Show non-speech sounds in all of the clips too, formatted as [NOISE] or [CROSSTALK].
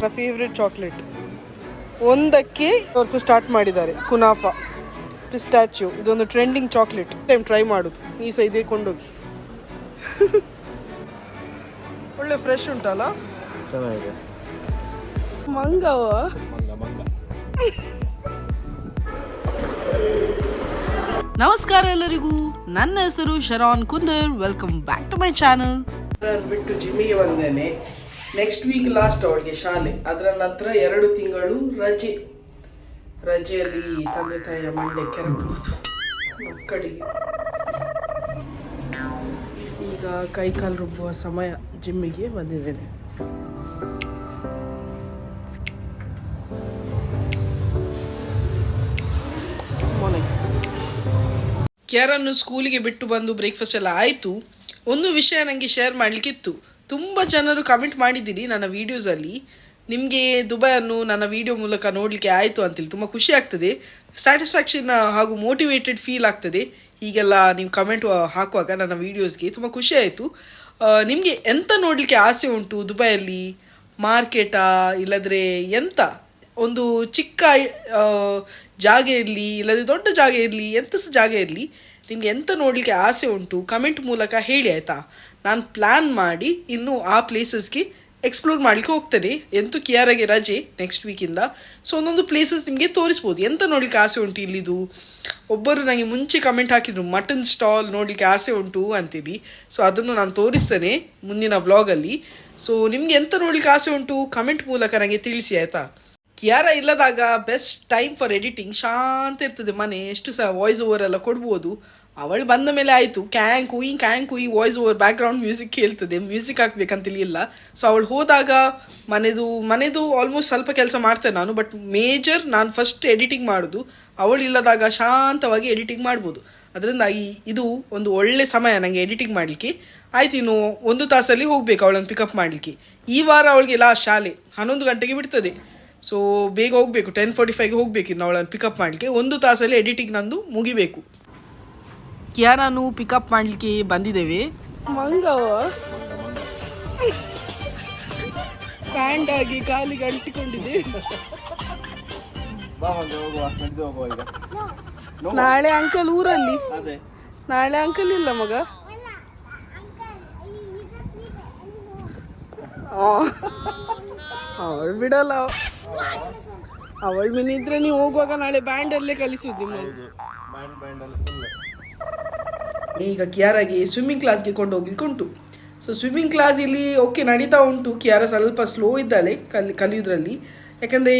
ನನ್ನ favourite chocolate ಒಂದಕ್ಕೆ ವರ್ಷ ಸ್ಟಾರ್ಟ್ ಮಾಡಿದ್ದಾರೆ. ಕುನಾಫಾ ಪಿಸ್ಟಾಚ್ಯೂ ಇದೊಂದು ಟ್ರೆಂಡಿಂಗ್ ಚಾಕ್ಲೇಟ್ ಟೈಮ್ ಟ್ರೈ ಮಾಡೋದು ಈ ಸಹ ಇದೇ ಕೊಂಡೋಗಿ [LAUGHS] ಒಳ್ಳೆ ಫ್ರೆಶ್ ಉಂಟಲ್ಲ? ಚೆನ್ನಾಗಿದೆ. ಮಂಗವ ಮಂಗ ಮಂಗ ನಮಸ್ಕಾರ ಎಲ್ಲರಿಗೂ. ನನ್ನ ಹೆಸರು Sharan Kundar. Welcome back to my channel ಬಿಟ್ಟು ಜಿಮ್ಮಿಗೆ ಬಂದೇನೆ. ನೆಕ್ಸ್ಟ್ ವೀಕ್ ಲಾಸ್ಟ್ ಅವಳಿಗೆ ಶಾಲೆ. ಅದರ ನಂತರ ಎರಡು ತಿಂಗಳು ರಜೆ. ರಜೆಯಲ್ಲಿ ತಂದೆ ತಾಯಿಯ ಮಂಡೆ ಕೆರಬಹುದು ಮಕ್ಕಳಿಗೆ ಈಗ ಕೈಕಾಲು ರುಬ್ಬುವ ಸಮಯ ಜಿಮ್ಮಿಗೆ ಬಂದಿದ್ದೇನೆ. ಕ್ಯಾರನ್ನು ಸ್ಕೂಲಿಗೆ ಬಿಟ್ಟು ಬಂದು ಬ್ರೇಕ್ಫಾಸ್ಟ್ ಎಲ್ಲ ಆಯಿತು. ಒಂದು ವಿಷಯ ನನಗೆ ಶೇರ್ ಮಾಡಲಿಕ್ಕಿತ್ತು. ತುಂಬ ಜನರು ಕಮೆಂಟ್ ಮಾಡಿದ್ದೀರಿ ನನ್ನ ವೀಡಿಯೋಸಲ್ಲಿ ನಿಮಗೆ ದುಬೈಯನ್ನು ನನ್ನ ವಿಡಿಯೋ ಮೂಲಕ ನೋಡಲಿಕ್ಕೆ ಆಯಿತು ಅಂತೇಳಿ ತುಂಬ ಖುಷಿ ಆಗ್ತದೆ. ಸ್ಯಾಟಿಸ್ಫ್ಯಾಕ್ಷನ್ ಹಾಗೂ ಮೋಟಿವೇಟೆಡ್ ಫೀಲ್ ಆಗ್ತದೆ. ಹೀಗೆಲ್ಲ ನೀವು ಕಮೆಂಟ್ ಹಾಕುವಾಗ ನನ್ನ ವೀಡಿಯೋಸ್ಗೆ ತುಂಬ ಖುಷಿ ಆಯಿತು. ನಿಮಗೆ ಎಂತ ನೋಡಲಿಕ್ಕೆ ಆಸೆ ಉಂಟು ದುಬೈಯಲ್ಲಿ? ಮಾರ್ಕೆಟಾ ಇಲ್ಲದ್ರೆ ಎಂತ? ಒಂದು ಚಿಕ್ಕ ಜಾಗ ಇರಲಿ, ಇಲ್ಲದ್ರೆ ದೊಡ್ಡ ಜಾಗ ಇರಲಿ ಎಂಥ ಸಹ ಜಾಗ ಇರಲಿ, ನಿಮಗೆ ಎಂತ ನೋಡಲಿಕ್ಕೆ ಆಸೆ ಉಂಟು? ಕಮೆಂಟ್ ಮೂಲಕ ಹೇಳಿ ಆಯಿತಾ? ನಾನು ಪ್ಲ್ಯಾನ್ ಮಾಡಿ ಇನ್ನು ಆ ಪ್ಲೇಸಸ್ಗೆ ಎಕ್ಸ್ಪ್ಲೋರ್ ಮಾಡಲಿಕ್ಕೆ ಹೋಗ್ತೇನೆ, ಎಂತೂ ಕಿಯಾರಾಗೆ ರಜೆ ನೆಕ್ಸ್ಟ್ ವೀಕಿಂದ ಸೊ ಒಂದೊಂದು ಪ್ಲೇಸಸ್ ನಿಮಗೆ ತೋರಿಸ್ಬೋದು. ಎಂತ ನೋಡಲಿಕ್ಕೆ ಆಸೆ ಉಂಟು ಇಲ್ಲಿದು? ಒಬ್ಬರು ನನಗೆ ಮುಂಚೆ ಕಮೆಂಟ್ ಹಾಕಿದ್ರು, ಮಟನ್ ಸ್ಟಾಲ್ ನೋಡಲಿಕ್ಕೆ ಆಸೆ ಉಂಟು ಅಂತೀವಿ ಸೊ ಅದನ್ನು ನಾನು ತೋರಿಸ್ತೇನೆ ಮುಂದಿನ ವ್ಲಾಗಲ್ಲಿ ಸೊ ನಿಮಗೆ ಎಂತ ನೋಡ್ಲಿಕ್ಕೆ ಆಸೆ ಉಂಟು? ಕಮೆಂಟ್ ಮೂಲಕ ನನಗೆ ತಿಳಿಸಿ, ಆಯ್ತಾ? ಕಿಯಾರ ಇಲ್ಲದಾಗ ಬೆಸ್ಟ್ ಟೈಮ್ ಫಾರ್ ಎಡಿಟಿಂಗ್ ಶಾಂತ ಇರ್ತದೆ ಮನೆ. ಎಷ್ಟು ಸಹ ವಾಯ್ಸ್ ಓವರ್ ಎಲ್ಲ ಕೊಡ್ಬೋದು. ಅವಳು ಬಂದ ಮೇಲೆ ಆಯಿತು. ಕ್ಯಾಂಗ್ ಕುಯಿ ಕ್ಯಾಂಗ್ ಕುಯಿ ವಾಯ್ಸ್ ಓವರ್ ಬ್ಯಾಕ್ಗ್ರೌಂಡ್ ಮ್ಯೂಸಿಕ್ ಕೇಳ್ತದೆ. ಮ್ಯೂಸಿಕ್ ಹಾಕ್ಬೇಕಂತ ತಿಳಿಯಿಲ್ಲ ಸೊ ಅವಳು ಹೋದಾಗ ಮನೆದು ಮನೆದು ಆಲ್ಮೋಸ್ಟ್ ಸ್ವಲ್ಪ ಕೆಲಸ ಮಾಡ್ತೇನೆ ನಾನು ಬಟ್ ಮೇಜರ್ ನಾನು ಫಸ್ಟ್ ಎಡಿಟಿಂಗ್ ಮಾಡೋದು. ಅವಳು ಇಲ್ಲದಾಗ ಶಾಂತವಾಗಿ ಎಡಿಟಿಂಗ್ ಮಾಡ್ಬೋದು. ಅದರಿಂದಾಗಿ ಇದು ಒಂದು ಒಳ್ಳೆ ಸಮಯ ನನಗೆ ಎಡಿಟಿಂಗ್ ಮಾಡಲಿಕ್ಕೆ. ಆಯ್ತು ಇನ್ನು ಒಂದು ತಾಸಲ್ಲಿ ಹೋಗಬೇಕು ಅವಳನ್ನು ಪಿಕಪ್ ಮಾಡಲಿಕ್ಕೆ. ಈ ವಾರ ಅವಳಿಗೆ ಲಾಸ್ಟ್ ಶಾಲೆ, ಹನ್ನೊಂದು ಗಂಟೆಗೆ ಬಿಡ್ತದೆ. ಸೊ ಬೇಗ ಹೋಗಬೇಕು ಟೆನ್ ಫೋರ್ಟಿ ಫೈವ್ಗೆ ಹೋಗಬೇಕು ಇನ್ನು ಅವಳನ್ನು ಪಿಕಪ್ ಮಾಡಲಿಕ್ಕೆ. ಒಂದು ತಾಸಲ್ಲಿ ಎಡಿಟಿಂಗ್ ನಂದು ಮುಗಿಬೇಕು. ಕಿಯಾರಾನು ಪಿಕಪ್ ಮಾಡಲಿಕ್ಕೆ ಬಂದಿದ್ದೇವೆ. ಮಂಗವ ಪ್ಯಾಂಟ್ ಆಗಿ ಕಾಲಿಗೆ ಅಂಟಿಕೊಂಡಿದೆ. ನಾಳೆ ಅಂಕಲ್ ಊರಲ್ಲಿ. ಅದೇ. ನಾಳೆ ಅಂಕಲ್ ಇಲ್ಲ ಮಗ. ಅವಳು ಬಿಡಲ್ಲ. ಅವಳು ಮಿನಿದ್ರೆ ನೀವು ಹೋಗುವಾಗ ನಾಳೆ ಬ್ಯಾಂಡಲ್ಲೇ ಕಲಿಸುದು ನಿಮ್ಮನ್ನು ಈಗ ಕಿಯಾರಾಗಿ ಸ್ವಿಮ್ಮಿಂಗ್ ಕ್ಲಾಸ್ಗೆ ಕೊಂಡು ಹೋಗ್ಲಿಕ್ಕೆ ಉಂಟು ಸೊ ಸ್ವಿಮ್ಮಿಂಗ್ ಕ್ಲಾಸ್ ಇಲ್ಲಿ ಓಕೆ ನಡೀತಾ ಉಂಟು. ಕಿಯಾರ ಸ್ವಲ್ಪ ಸ್ಲೋ ಇದ್ದಾಳೆ ಕಲಿ, ಕಲಿಯೋದ್ರಲ್ಲಿ. ಯಾಕಂದರೆ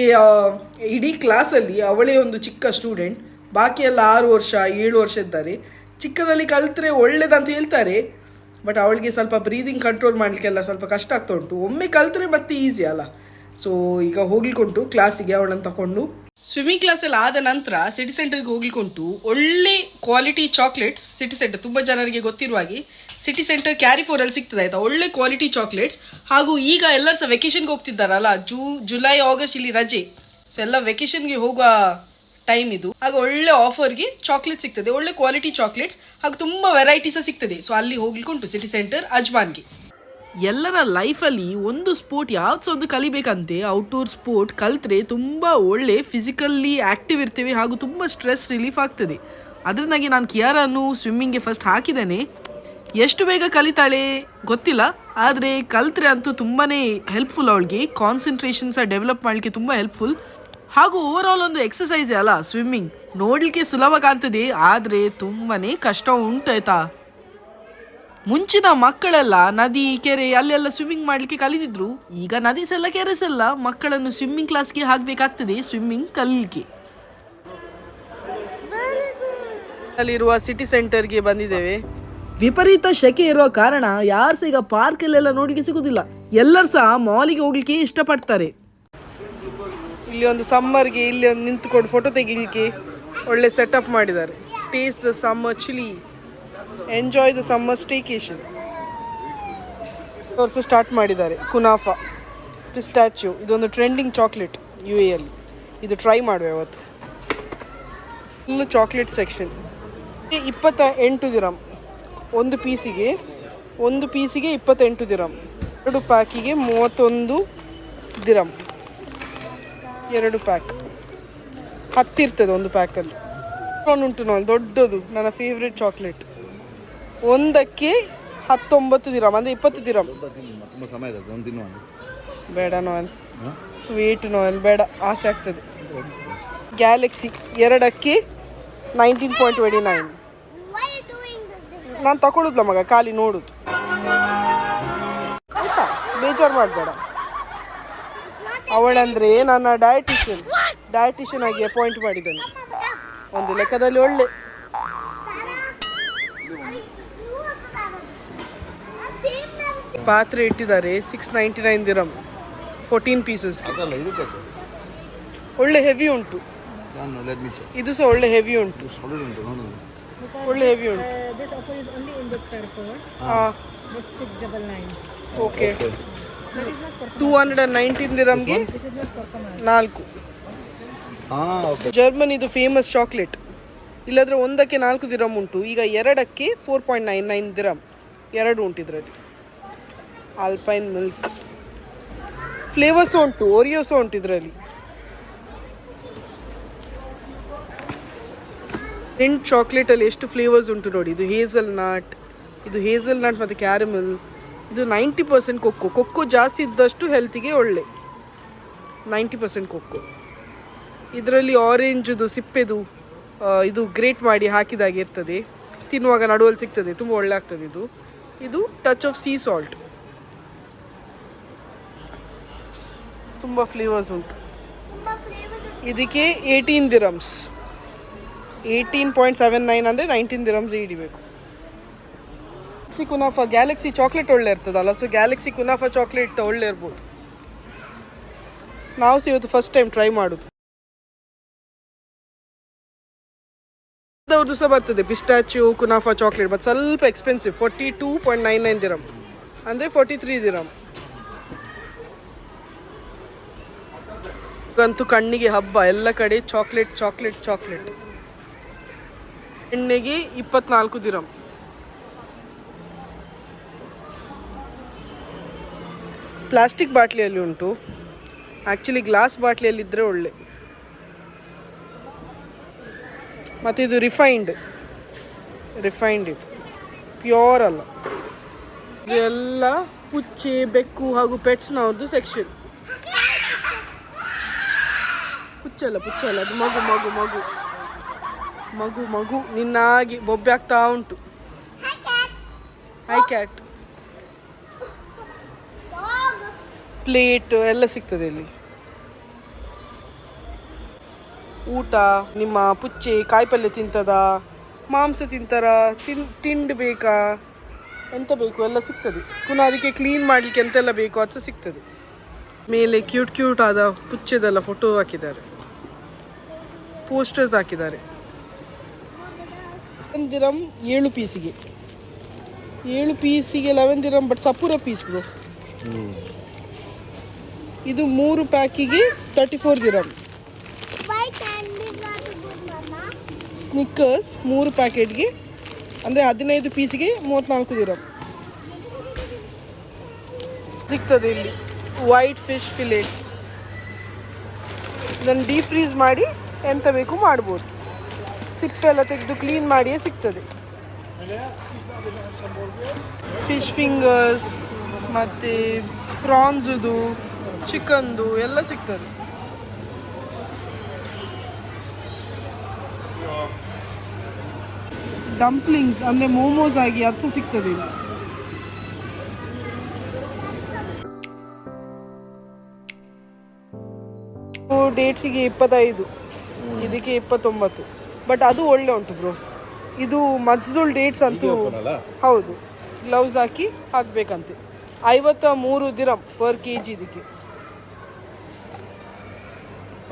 ಇಡೀ ಕ್ಲಾಸಲ್ಲಿ ಅವಳೇ ಒಂದು ಚಿಕ್ಕ ಸ್ಟೂಡೆಂಟ್ ಬಾಕಿ ಎಲ್ಲ ಆರು ವರ್ಷ, ಏಳು ವರ್ಷ ಇದ್ದಾರೆ. ಚಿಕ್ಕದಲ್ಲಿ ಕಲಿತ್ರೆ ಒಳ್ಳೇದಂತ ಹೇಳ್ತಾರೆ. ಬಟ್ ಅವಳಿಗೆ ಸ್ವಲ್ಪ ಬ್ರೀದಿಂಗ್ ಕಂಟ್ರೋಲ್ ಮಾಡಲಿಕ್ಕೆಲ್ಲ ಸ್ವಲ್ಪ ಕಷ್ಟ ಆಗ್ತಾ ಉಂಟು. ಒಮ್ಮೆ ಕಲಿತ್ರೆ ಮತ್ತೆ ಈಸಿ ಅಲ್ಲ. ಸೊ ಈಗ ಹೋಗ್ಲಿಕ್ಕುಂಟು ಕ್ಲಾಸಿಗೆ ಅವಳನ್ನು ತಗೊಂಡು ಸ್ವಿಮ್ಮಿಂಗ್ ಕ್ಲಾಸ್ ಎಲ್ಲ ಆದ ನಂತರ ಸಿಟಿ ಸೆಂಟರ್ಗೆ ಹೋಗ್ಲಿಕ್ಕುಂಟು. ಒಳ್ಳೆ ಕ್ವಾಲಿಟಿ ಚಾಕ್ಲೇಟ್ಸ್ ಸಿಟಿ ಸೆಂಟರ್ ತುಂಬ ಜನರಿಗೆ ಗೊತ್ತಿರುವ ಹಾಗೆ ಸಿಟಿ ಸೆಂಟರ್ ಕ್ಯಾರಿ ಫೋರಲ್ಲಿ ಸಿಗ್ತದೆ ಆಯ್ತಾ? ಒಳ್ಳೆ ಕ್ವಾಲಿಟಿ ಚಾಕ್ಲೇಟ್ಸ್ ಹಾಗೂ ಈಗ ಎಲ್ಲರೂ ಸಹ ವೆಕೇಶನ್ಗೆ ಹೋಗ್ತಿದ್ದಾರಲ್ಲ, ಜೂ ಜುಲೈ ಆಗಸ್ಟ್ ಇಲ್ಲಿ ರಜೆ. ಸೊ ಎಲ್ಲ ವೆಕೇಶನ್ಗೆ ಹೋಗುವ ಟೈಮ್ ಇದು. ಹಾಗೆ ಒಳ್ಳೆ ಆಫರ್ಗೆ ಚಾಕ್ಲೇಟ್ ಸಿಗ್ತದೆ. ಒಳ್ಳೆ ಕ್ವಾಲಿಟಿ ಚಾಕ್ಲೇಟ್ಸ್ ಹಾಗೂ ತುಂಬ ವೆರೈಟಿ ಸಹ ಸಿಗ್ತದೆ. ಸೊ ಅಲ್ಲಿ ಹೋಗ್ಲಿಕ್ಕೆ ಉಂಟು ಸಿಟಿ ಸೆಂಟರ್ ಅಜ್ಮಾನ್ಗೆ. ಎಲ್ಲರ ಲೈಫಲ್ಲಿ ಒಂದು ಸ್ಪೋರ್ಟ್ ಯಾವ್ದು ಸಹ ಒಂದು ಕಲಿಬೇಕಂತೆ. ಔಟ್ಡೋರ್ ಸ್ಪೋರ್ಟ್ ಕಲಿತ್ರೆ ತುಂಬ ಒಳ್ಳೆ ಫಿಸಿಕಲ್ಲಿ ಆ್ಯಕ್ಟಿವ್ ಇರ್ತೇವೆ ಹಾಗೂ ತುಂಬ ಸ್ಟ್ರೆಸ್ ರಿಲೀಫ್ ಆಗ್ತದೆ. ಅದರಿಂದಾಗಿ ನಾನು ಕಿಯಾರನ್ನು ಸ್ವಿಮ್ಮಿಂಗ್ಗೆ ಫಸ್ಟ್ ಹಾಕಿದ್ದೇನೆ. ಎಷ್ಟು ಬೇಗ ಕಲಿತಾಳೆ ಗೊತ್ತಿಲ್ಲ, ಆದರೆ ಕಲಿತ್ರೆ ಅಂತೂ ತುಂಬಾ ಹೆಲ್ಪ್ಫುಲ್ ಅವಳಿಗೆ. ಕಾನ್ಸಂಟ್ರೇಷನ್ ಸಹ ಡೆವಲಪ್ ಮಾಡಲಿಕ್ಕೆ ತುಂಬ ಹೆಲ್ಪ್ಫುಲ್ ಹಾಗೂ ಓವರ್ ಆಲ್ ಒಂದು ಎಕ್ಸಸೈಸೇ ಅಲ್ಲ ಸ್ವಿಮ್ಮಿಂಗ್ ನೋಡಲಿಕ್ಕೆ ಸುಲಭ ಕಾಣ್ತದೆ, ಆದರೆ ತುಂಬಾ ಕಷ್ಟ ಉಂಟಾಯ್ತಾ ಮುಂಚಿನ ಮಕ್ಕಳೆಲ್ಲ ನದಿ ಕೆರೆ ಅಲ್ಲೆಲ್ಲ ಸ್ವಿಮ್ಮಿಂಗ್ ಮಾಡ್ಲಿಕ್ಕೆ ಕಲಿತಿದ್ರು. ಈಗ ನದಿ ಸೆಲ್ಲ ಕೆರೆಸ್ ಎಲ್ಲ ಮಕ್ಕಳನ್ನು ಸ್ವಿಮ್ಮಿಂಗ್ ಕ್ಲಾಸ್ಗೆ ಹಾಕಬೇಕಾಗ್ತದೆ ಸ್ವಿಮ್ಮಿಂಗ್ ಕಲೀಲಿಕ್ಕೆ ಅಲ್ಲಿರುವ ಸಿಟಿ ಸೆಂಟರ್ಗೆ ಬಂದಿದ್ದೇವೆ. ವಿಪರೀತ ಶೆಕೆ ಇರುವ ಕಾರಣ ಯಾರು ಸಹ ಈಗ ಪಾರ್ಕಲ್ಲೆಲ್ಲ ನೋಡಲಿಕ್ಕೆ ಸಿಗುದಿಲ್ಲ. ಎಲ್ಲರೂ ಸಹ ಮಾಲಿಗೆ ಹೋಗ್ಲಿಕ್ಕೆ ಇಷ್ಟಪಡ್ತಾರೆ. ಇಲ್ಲಿ ಒಂದು ಸಮ್ಮರ್ಗೆ ಇಲ್ಲಿ ಒಂದು ನಿಂತುಕೊಂಡು ಫೋಟೋ ತೆಗಿಲಿಕ್ಕೆ ಒಳ್ಳೆ ಸೆಟಪ್ ಮಾಡಿದ್ದಾರೆ. Taste the summer chilly enjoy the summer staycation ವರ್ಷ ಸ್ಟಾರ್ಟ್ ಮಾಡಿದ್ದಾರೆ. ಕುನಾಫಾ ಪಿಸ್ಟಾಚ್ಯೂ ಇದೊಂದು ಟ್ರೆಂಡಿಂಗ್ ಚಾಕ್ಲೇಟ್ ಯು ಎಲ್ಲಿ ಇದು ಟ್ರೈ ಮಾಡುವ ಅವತ್ತು ಫುಲ್ಲು ಚಾಕ್ಲೇಟ್ ಸೆಕ್ಷನ್ ಇಪ್ಪತ್ತ ಎಂಟು ದಿರಂ. ಒಂದು ಪೀಸಿಗೆ ಒಂದು ಪೀಸಿಗೆ ಇಪ್ಪತ್ತೆಂಟು ದಿರಂ. ಎರಡು ಪ್ಯಾಕಿಗೆ ಮೂವತ್ತೊಂದು ದಿರಂ. ಎರಡು ಪ್ಯಾಕ್ ಹತ್ತಿರ್ತದೆ ಒಂದು ಪ್ಯಾಕಲ್ಲಿ ಉಂಟು ನಾನು, ದೊಡ್ಡದು. ನನ್ನ ಫೇವ್ರೆಟ್ ಚಾಕ್ಲೇಟ್ ಒಂದಕ್ಕೆ ಹತ್ತೊಂಬತ್ತು ದಿರಮ್ ಅಂದರೆ ಇಪ್ಪತ್ತು ದಿರಮ್ ತುಂಬ ಸಮಯ ಒಂದು ತಿನ್ನುವ ಬೇಡ ನೋಯಲ್. ವೇಟ್ ನೋಯಲ್ ಬೇಡ ಆಸೆ ಆಗ್ತದೆ. ಗ್ಯಾಲಕ್ಸಿ ಎರಡಕ್ಕೆ ನೈನ್ಟೀನ್ ಪಾಯಿಂಟ್ ಟ್ವೆಂಟಿ ನೈನ್ ನಾನು ತಗೊಳುದ್ಲ ಮಗ ಖಾಲಿ ನೋಡುದು. ಆಯ್ತಾ? ಬೇಜಾರು ಮಾಡಬೇಡ. ಅವಳಂದ್ರೆ ನನ್ನ ಡಯಟಿಷಿಯನ್ ಡಯಟಿಷಿಯನ್ ಆಗಿ ಅಪಾಯಿಂಟ್ ಮಾಡಿದ್ದಾನೆ. ಒಂದು ಲೆಕ್ಕದಲ್ಲಿ ಒಳ್ಳೆ. ಪಾತ್ರೆ ಇಟ್ಟಿದ್ದಾರೆ six ninety nine dirham fourteen pieces ಒಳ್ಳೆ ಹೆವಿ ಉಂಟು. ನಾನು ಲೆಟ್ ಮೀ ಚೆಕ್ ಇದು ಸಹ ಒಳ್ಳೆ ಹೆವಿ ಉಂಟು. ಒಳ್ಳೆ ಹೆವಿ ಉಂಟು. this offer is only in this pair four. ಹಾಂ. This six double nine. Okay two hundred and nineteen ದಿರಮ್ಗೆ. ನಾಲ್ಕು. ಜರ್ಮನ್ ಇದು ಫೇಮಸ್ ಚಾಕ್ಲೇಟ್ ಇಲ್ಲದ್ರೆ ಒಂದಕ್ಕೆ ನಾಲ್ಕು ದಿರಮ್ ಉಂಟು. ಈಗ ಎರಡಕ್ಕೆ four point nine nine dirham ಎರಡು ಉಂಟು ಇದರಲ್ಲಿ. Alpine milk. ಫ್ಲೇವರ್ಸ್ ಉಂಟು, ಓರಿಯೋಸ್ ಉಂಟು ಇದರಲ್ಲಿ. ಮಿಂಟ್ ಚಾಕ್ಲೇಟಲ್ಲಿ ಎಷ್ಟು ಫ್ಲೇವರ್ಸ್ ಉಂಟು ನೋಡಿ, ಇದು ಹೇಸಲ್ ನಾಟ್ ಇದು ಹೇಸಲ್ ನಾಟ್ ಮತ್ತು ಕ್ಯಾರಮಲ್ ಇದು ನೈಂಟಿ ಪರ್ಸೆಂಟ್ ಕೊಕ್ಕೋ. ಕೊಕ್ಕೋ ಜಾಸ್ತಿ ಇದ್ದಷ್ಟು ಹೆಲ್ತಿಗೆ ಒಳ್ಳೆ. Ninety percent cocoa. ಇದರಲ್ಲಿ ಆರೆಂಜದು ಸಿಪ್ಪೆದು ಇದು ಗ್ರೇಟ್ ಮಾಡಿ ಹಾಕಿದಾಗಿರ್ತದೆ ತಿನ್ನುವಾಗ ನಡುವಲ್ಲಿ ಸಿಗ್ತದೆ, ತುಂಬ ಒಳ್ಳೆ ಆಗ್ತದೆ ಇದು. ಇದು ಟಚ್ ಆಫ್ ಸೀ ಸಾಲ್ಟ್ ತುಂಬ ಫ್ಲೇವರ್ಸ್ ಉಂಟು. ಇದಕ್ಕೆ eighteen dirhams eighteen point seven nine ಅಂದರೆ ನೈನ್ಟೀನ್ ದಿರಮ್ಸ್ ಹಿಡಿಬೇಕು. ಗ್ಯಾಲಕ್ಸಿ ಕುನಾಫಾ ಗ್ಯಾಲಕ್ಸಿ ಚಾಕ್ಲೇಟ್ ಒಳ್ಳೆ ಇರ್ತದಲ್ಲ ಸೊ ಗ್ಯಾಲಕ್ಸಿ ಕುನಾಫಾ ಚಾಕ್ಲೇಟ್ ಒಳ್ಳೆ ಇರ್ಬೋದು. ನಾವು ಸಹ ಇವತ್ತು ಫಸ್ಟ್ ಟೈಮ್ ಟ್ರೈ ಮಾಡೋದು. ಅವ್ರದ್ದು ಸಹ ಬರ್ತದೆ ಪಿಸ್ಟಾಚ್ಯೂ ಕುನಾಫಾ ಚಾಕ್ಲೇಟ್ ಬಟ್ ಸ್ವಲ್ಪ expensive forty two point nine nine dirham ಅಂದರೆ ಫೋರ್ಟಿ ತ್ರೀ ದಿರಮ್ ಅಂತೂ ಕಣ್ಣಿಗೆ ಹಬ್ಬ. ಎಲ್ಲ ಕಡೆ ಚಾಕ್ಲೇಟ್ ಚಾಕ್ಲೇಟ್ ಚಾಕ್ಲೇಟ್ ಎಣ್ಣೆಗೆ ಇಪ್ಪತ್ನಾಲ್ಕು ದಿರಂ. ಪ್ಲಾಸ್ಟಿಕ್ ಬಾಟ್ಲಿಯಲ್ಲಿ ಉಂಟು. ಆ್ಯಕ್ಚುಲಿ ಗ್ಲಾಸ್ ಬಾಟ್ಲಿಯಲ್ಲಿದ್ದರೆ ಒಳ್ಳೆ. ಮತ್ತು ಇದು ರಿಫೈನ್ಡ್ ರಿಫೈನ್ಡ್ ಇದು. ಪ್ಯೂರ್ ಅಲ್ಲ. ಇದೆಲ್ಲ ಪುಚ್ಚೆ ಬೆಕ್ಕು ಹಾಗೂ ಪೆಟ್ಸ್ನವ್ರದ್ದು ಸೆಕ್ಷನ್ ಪುಚ್ಚಲ್ಲ ಪುಚ್ಚಲ್ಲ. ಅದು ಮಗು ಮಗು ಮಗು. ಮಗು ಮಗು. ನಿನ್ನಾಗಿ ಬೊಬ್ಬೆ ಆಗ್ತಾ ಉಂಟು. ಹೈ ಕ್ಯಾಟ್ ಪ್ಲೇಟ್ ಎಲ್ಲ ಸಿಗ್ತದೆ ಇಲ್ಲಿ. ಊಟ ನಿಮ್ಮ ಪುಚ್ಚೆ ಕಾಯಿಪಲ್ಯ ತಿಂತದ? ಮಾಂಸ ತಿಂತಾರ? ತಿನ್ ತಿಂಡಿ ಬೇಕಾ? ಎಂತ ಬೇಕು? ಎಲ್ಲ ಸಿಗ್ತದೆ. ಪುನಃ ಅದಕ್ಕೆ ಕ್ಲೀನ್ ಮಾಡಲಿಕ್ಕೆ ಎಂತೆಲ್ಲ ಬೇಕು? ಅದು ಸಿಗ್ತದೆ. ಮೇಲೆ ಕ್ಯೂಟ್ ಕ್ಯೂಟ್ ಆದ ಪುಚ್ಚೆದೆಲ್ಲ ಫೋಟೋ ಹಾಕಿದ್ದಾರೆ. ಪೋಸ್ಟರ್ಸ್ ಹಾಕಿದ್ದಾರೆ. ಲೆವೆನ್ ದಿರಮ್ ಏಳು ಪೀಸಿಗೆ. ಏಳು ಪೀಸಿಗೆ ಲೆವೆನ್ ದಿರಮ್ ಬಟ್ ಸಪೂರ ಪೀಸ್ ಬ್ರೋ ಇದು ಮೂರು ಪ್ಯಾಕಿಗೆ ತರ್ಟಿ ಫೋರ್ ದಿರಮ್ ಸ್ನಿಕ್ಕರ್ಸ್ ಮೂರು ಪ್ಯಾಕೆಟ್ಗೆ ಅಂದರೆ ಹದಿನೈದು ಪೀಸಿಗೆ ಮೂವತ್ತ್ನಾಲ್ಕು ದಿರಮ್ ಸಿಗ್ತದೆ ಇಲ್ಲಿ. ವೈಟ್ ಫಿಶ್ ಫಿಲೆಟ್ ಇದನ್ನು ಡೀಪ್ ಫ್ರೀಸ್ ಮಾಡಿ ಎಂತ ಬೇಕು ಮಾಡ್ಬೋದು. ಸಿಪ್ಪೆಲ್ಲ ತೆಗೆದು ಕ್ಲೀನ್ ಮಾಡಿಯೇ ಸಿಗ್ತದೆ. ಫಿಶ್ ಫಿಂಗರ್ಸ್ ಮತ್ತು ಪ್ರಾನ್ಸುದು, ಚಿಕನ್ದು ಎಲ್ಲ ಸಿಗ್ತದೆ. ಡಂಪ್ಲಿಂಗ್ಸ್ ಅಂದರೆ ಮೋಮೋಸ್ ಆಗಿ ಅದು ಸಹ ಸಿಗ್ತದೆ ಡೇಟ್ಸಿಗೆ ಇಪ್ಪತ್ತೈದು. ಇದಕ್ಕೆ ಇಪ್ಪತ್ತೊಂಬತ್ತು. ಬಟ್ ಅದು ಒಳ್ಳೆ ಉಂಟು ಬ್ರೋ ಇದು ಮಜ್ದುಲ್ ಡೇಟ್ಸ್ ಅಂತೂ ಹೌದು. ಗ್ಲೌಸ್ ಹಾಕಿ ಹಾಕ್ಬೇಕಂತೆ. ಐವತ್ತ ಮೂರು ದಿರಂ ಪರ್ ಕೆ ಜಿ ಇದಕ್ಕೆ.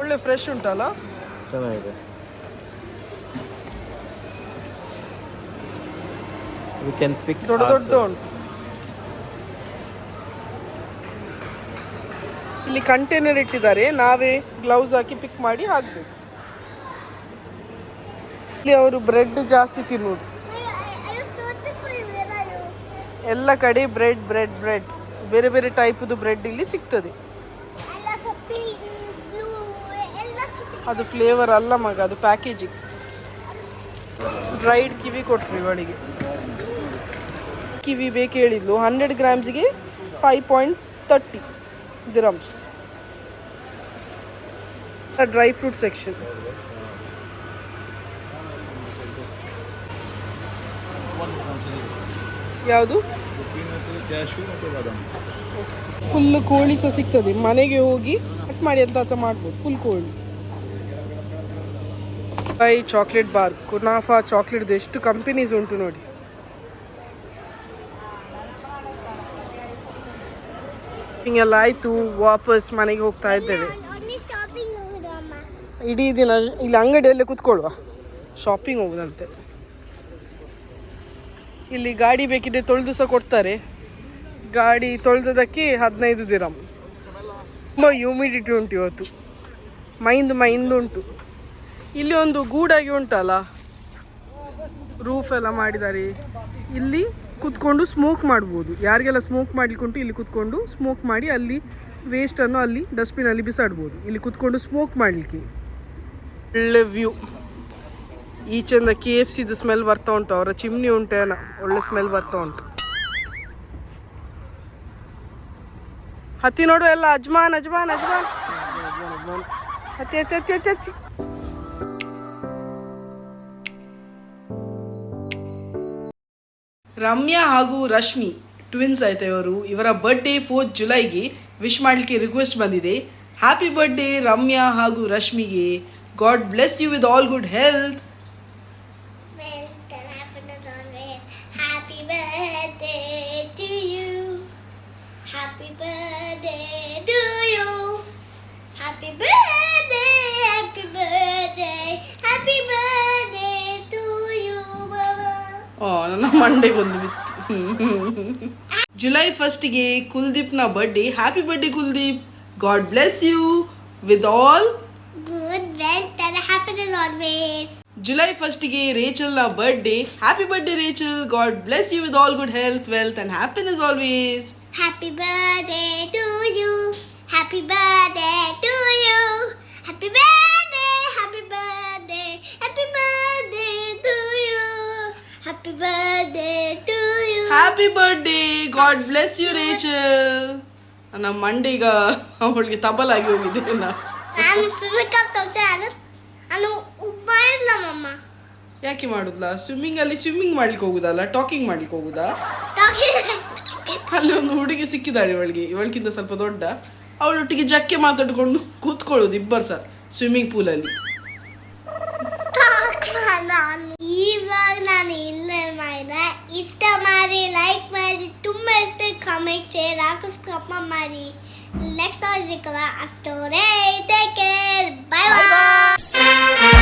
ಒಳ್ಳೆ ಫ್ರೆಶ್ ಉಂಟಲ್ಲ? ಚೆನ್ನಾಗಿದೆ. ದೊಡ್ಡ ದೊಡ್ಡ ಉಂಟು. ಇಲ್ಲಿ ಕಂಟೈನರ್ ಇಟ್ಟಿದ್ದಾರೆ. ನಾವೇ ಗ್ಲೌಸ್ ಹಾಕಿ ಪಿಕ್ ಮಾಡಿ ಹಾಕ್ಬೇಕು. ಇಲ್ಲಿ ಅವರು ಬ್ರೆಡ್ ಜಾಸ್ತಿ ತಿನ್ನುವುದು? ಎಲ್ಲ ಕಡೆ ಬ್ರೆಡ್ ಬ್ರೆಡ್ ಬ್ರೆಡ್ ಬೇರೆ ಬೇರೆ ಟೈಪ್ದು ಬ್ರೆಡ್ ಇಲ್ಲಿ ಸಿಗ್ತದೆ. ಅದು ಫ್ಲೇವರ್ ಅಲ್ಲ ಮಗ, ಅದು ಪ್ಯಾಕೇಜಿಂಗ್ ಡ್ರೈಡ್ ಕಿವಿ ಕೊಟ್ರಿ ಇವಳಿಗೆ. ಕಿವಿ ಬೇಕು ಹೇಳಿದ್ಲು. Hundred ಗ್ರಾಮ್ಸ್ಗೆ five point thirty dirhams dry fruit section ಯಾವುದು? ಫುಲ್ ಕೋಳಿ ಸಹ ಸಿಗ್ತದೆ. ಮನೆಗೆ ಹೋಗಿ ಕಟ್ ಮಾಡಿ ಅಂತ ಸಹ ಮಾಡ್ಬೋದು. ಫುಲ್ ಕೋಳಿ. ಬೈ ಚಾಕ್ಲೇಟ್ ಬಾರ್ ಕುನಾಫಾ ಚಾಕ್ಲೇಟ್ದು ಎಷ್ಟು ಕಂಪನೀಸ್ ಉಂಟು ನೋಡಿ. ಹಿಂಗೆಲ್ಲ ಆಯಿತು. ವಾಪಸ್ ಮನೆಗೆ ಹೋಗ್ತಾ ಇದ್ದೇವೆ. ಇಡೀ ದಿನ ಇಲ್ಲಿ ಅಂಗಡಿಯಲ್ಲೇ ಕುತ್ಕೊಳ್ಳುವ. ಶಾಪಿಂಗ್ ಹೋಗುದಂತೆ. ಇಲ್ಲಿ ಗಾಡಿ ಬೇಕಿದ್ರೆ ತೊಳೆದು ಸಹ ಕೊಡ್ತಾರೆ. ಗಾಡಿ ತೊಳೆದದಕ್ಕೆ ಹದಿನೈದು ದಿನ. ತುಂಬ ಹ್ಯೂಮಿಡಿಟಿ ಉಂಟು ಇವತ್ತು. ಮೈಂದು ಮೈಂದು ಉಂಟು. ಇಲ್ಲಿ ಒಂದು ಗೂಡಾಗಿ ಉಂಟಲ್ಲ? ರೂಫ್ ಎಲ್ಲ ಮಾಡಿದ್ದಾರೆ. ಇಲ್ಲಿ ಕುತ್ಕೊಂಡು ಸ್ಮೋಕ್ ಮಾಡ್ಬೋದು. ಯಾರಿಗೆಲ್ಲ ಸ್ಮೋಕ್ ಮಾಡ್ಲಿಕ್ಕೆ ಉಂಟು, ಇಲ್ಲಿ ಕುತ್ಕೊಂಡು ಸ್ಮೋಕ್ ಮಾಡಿ ಅಲ್ಲಿ ವೇಸ್ಟನ್ನು ಅಲ್ಲಿ ಡಸ್ಟ್ಬಿನಲ್ಲಿ ಬಿಸಾಡ್ಬೋದು. ಇಲ್ಲಿ ಕುತ್ಕೊಂಡು ಸ್ಮೋಕ್ ಮಾಡಲಿಕ್ಕೆ. ಒಳ್ಳೆ ವ್ಯೂ ಈಚೆಂದ ಕೆ ಎಫ್ ಸಿದು ಸ್ಮೆಲ್ ಬರ್ತಾ ಉಂಟು. ಅವರ ಚಿಮ್ನಿ ಉಂಟೇನ ಒಳ್ಳೆ ಸ್ಮೆಲ್ ಬರ್ತಾ ಉಂಟು. ಹತ್ತಿ ನೋಡು ಎಲ್ಲ. ಅಜ್ಮಾನ್ ಅಜ್ಮಾನ್ ಅಜ್ಮಾನ್. ಹತ್ತಿ ಹತ್ತಿ ಹತ್ತಿ ಹತ್ತಿ ರಮ್ಯಾ ಹಾಗೂ ರಶ್ಮಿ ಟ್ವಿನ್ಸ್ ಆಯ್ತಾ ಇವರು. ಇವರ ಬರ್ಡೇ ಫೋರ್ತ್ ಜುಲೈಗೆ ವಿಶ್ ಮಾಡಲಿಕ್ಕೆ ರಿಕ್ವೆಸ್ಟ್ ಬಂದಿದೆ. ಹ್ಯಾಪಿ ಬರ್ಡೇ ರಮ್ಯಾ ಹಾಗೂ ರಶ್ಮಿಗೆ. God bless you with all good health ಓ ನನ್ನ ಮಂಡೆಗೊಂದು ಬಿತ್ತು. ಜುಲೈ ಫಸ್ಟಿಗೆ ಕುಲ್ದೀಪ್ನ birthday happy birthday Kuldeep. God bless you with all Good wealth and happiness always. July ಫಸ್ಟಿಗೆ ರೇಚಲ್ನ birthday happy birthday Rachel. God bless you with all good health wealth and happiness always Happy birthday to you. Happy birthday to you. Happy birthday, happy birthday God bless you Rachel ನಮ್ಮ ಮಂಡಿಗ ಅವಳಿಗೆ ತಬಲಾಗಿ ಹೋಗಿದೆ ಯಾಕೆ ಮಾಡುದ್ಲ? Swimming ಅಲ್ಲಿ swimming ಮಾಡ್ಲಿಕ್ಕೆ ಹೋಗುದಲ್ಲ talking ಮಾಡ್ಲಿಕ್ಕೆ ಹೋಗುದಾ? ಅಲ್ಲಿ ಒಂದು ಹುಡುಗಿ ಸಿಕ್ಕಿದಾಳೆ ಇವಳಿಗೆ. ಇವಳಿಗಿಂತ ಸ್ವಲ್ಪ ದೊಡ್ಡ. ಅವಳೊಟ್ಟಿಗೆ ಜಕ್ಕೆ ಮಾತಾಡ್ಕೊಂಡು ಕೂತ್ಕೊಳ್ಳೋದು ಇಬ್ಬರು ಸರ್ ಸ್ವಿಮ್ಮಿಂಗ್ ಪೂಲಲ್ಲಿ ನಾನು ಈವಾಗ ನಾನು ಇಲ್ಲೇ ಮಾಡಿದೆ ಇಷ್ಟ ಮಾಡಿ ಲೈಕ್ ಮಾಡಿ ತುಂಬ ಇಷ್ಟ ಕಾಮೆಂಟ್ ಶೇರ್ ಹಾಕಿಸ್ಕಪ್ಪ ಮಾಡಿ ನೆಕ್ಸ್ಟ್ ಸಿಕ್ಕವ ಅಷ್ಟೋರೇ ಟೇಕ್ ಕೇರ್ ಬೈ ಬಾಯ್